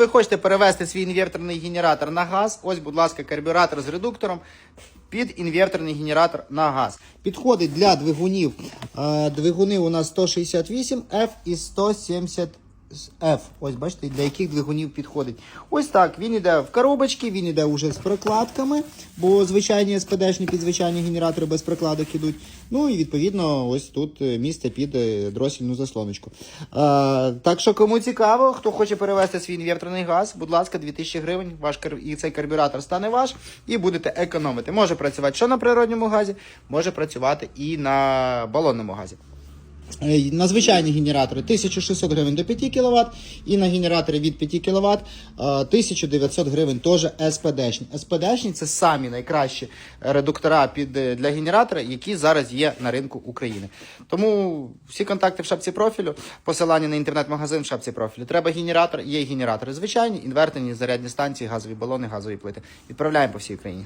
Ви хочете перевести свій інверторний генератор на газ? Ось, будь ласка, карбюратор з редуктором під інверторний генератор на газ. Підходить для двигунів. Е, Двигуни у нас 168 F і 170 F. Ось бачите, для яких двигунів підходить. Ось так. Він іде в коробочці, він іде вже з прокладками, бо звичайні СПДшні під звичайні генератори без прокладок ідуть. Ну і відповідно, ось тут е, місце під е, дросільну заслоночку. Е, так що, кому цікаво, хто хоче перевести свій інверторний газ, будь ласка, 2000 гривень. Ваш кар- і цей карбюратор стане ваш, і будете економити. Може працювати що на природньому газі, може працювати і на балонному газі. Е, На звичайні генератори 1600 гривень до 5 кВт, і на генератори від 5 кВт 1900 гривень теж СПДшні. СПДшні це самі найкращі редуктора під, е, для генератора, які зараз є на ринку України. Тому всі контакти в шапці профілю, посилання на інтернет-магазин в шапці профілю. Треба генератор, є генератори звичайні, інверторні, зарядні станції, газові балони, газові плити. Відправляємо по всій Україні.